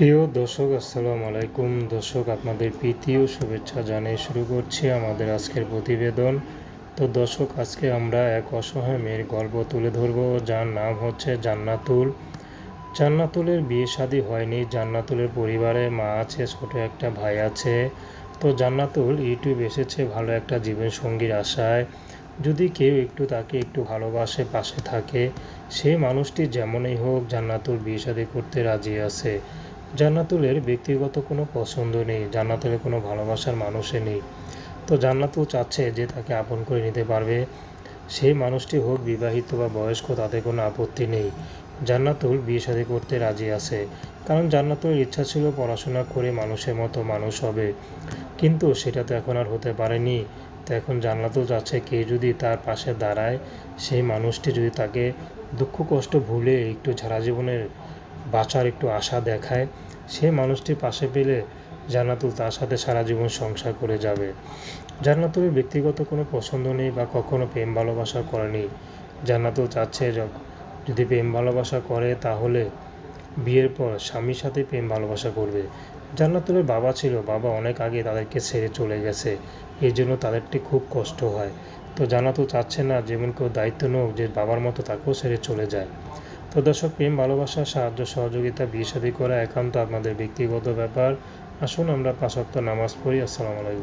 প্রিয় দর্শক, আসসালামু আলাইকুম। দর্শক, আপনাদের প্রীতি ও শুভেচ্ছা জানিয়ে শুরু করছি আমাদের আজকের প্রতিবেদন। তো দর্শক, আজকে আমরা এক অসহায় মেয়ের গল্প তুলে ধরব। যার নাম হচ্ছে জান্নাতুল। জান্নাতুলের বিয়ে শাদী হয়নি। জান্নাতুলের পরিবারে মা আছে, ছোট একটা ভাই আছে। তো জান্নাতুল ইউটিউব এসেছে ভালো একটা জীবনসঙ্গীর আশায়। যদি কেউ একটু তাকে একটু ভালোবাসে, পাশে থাকে, সেই মানুষটি যেমনই হোক জান্নাতুল বিয়ে শাদী করতে রাজি আছে। জান্নাতুলের ব্যক্তিগত কোনো পছন্দ নেই জান্নাতুলের কোনো ভালোবাসার মানুষে নেই। তো জান্নাতুল চাচ্ছে যে তাকে আপন করে নিতে পারবে। সেই মানুষটি হোক বিবাহিত বা বয়স্ক, তাতে কোনো আপত্তি নেই। জান্নাতুল বিয়ে শাদী করতে রাজি আছে। কারণ জান্নাতুলের ইচ্ছা ছিল পড়াশোনা করে মানুষের মতো মানুষ হবে। কিন্তু সেটা তো এখন আর হতে পারেনি। তো এখন জান্নাতুল চাচ্ছে কে যদি তার পাশে দাঁড়ায়, সেই মানুষটি যদি তাকে দুঃখ কষ্ট ভুলে একটু সারা জীবনের বাঁচার একটু আশা দেখায়, সে মানুষটি পাশে পেলে জান্নাতুল তার সাথে সারা জীবন সংসার করে যাবে। জান্নাতুলের ব্যক্তিগত কোনো পছন্দ নেই বা কখনো প্রেম ভালোবাসা করেনি। জান্নাতুল চাচ্ছে যদি প্রেম ভালোবাসা করে তাহলে বিয়ের পর স্বামীর সাথে প্রেম ভালোবাসা করবে। জান্নাতুলের বাবা ছিল, বাবা অনেক আগে তাদেরকে ছেড়ে চলে গেছে, এই জন্য তাদেরটি খুব কষ্ট হয়। তো জান্নাতুল চাচ্ছে না, যেমন কেউ দায়িত্ব নোক যে বাবার মতো তাকেও ছেড়ে চলে যায়। তো দর্শক, প্রেম, ভালোবাসা, সাহায্য, সহযোগিতা, বিয়ে করা একান্ত আপনাদের ব্যক্তিগত ব্যাপার। আসুন আমরা ওয়াক্ত নামাজ পড়ি। আসসালামু আলাইকুম।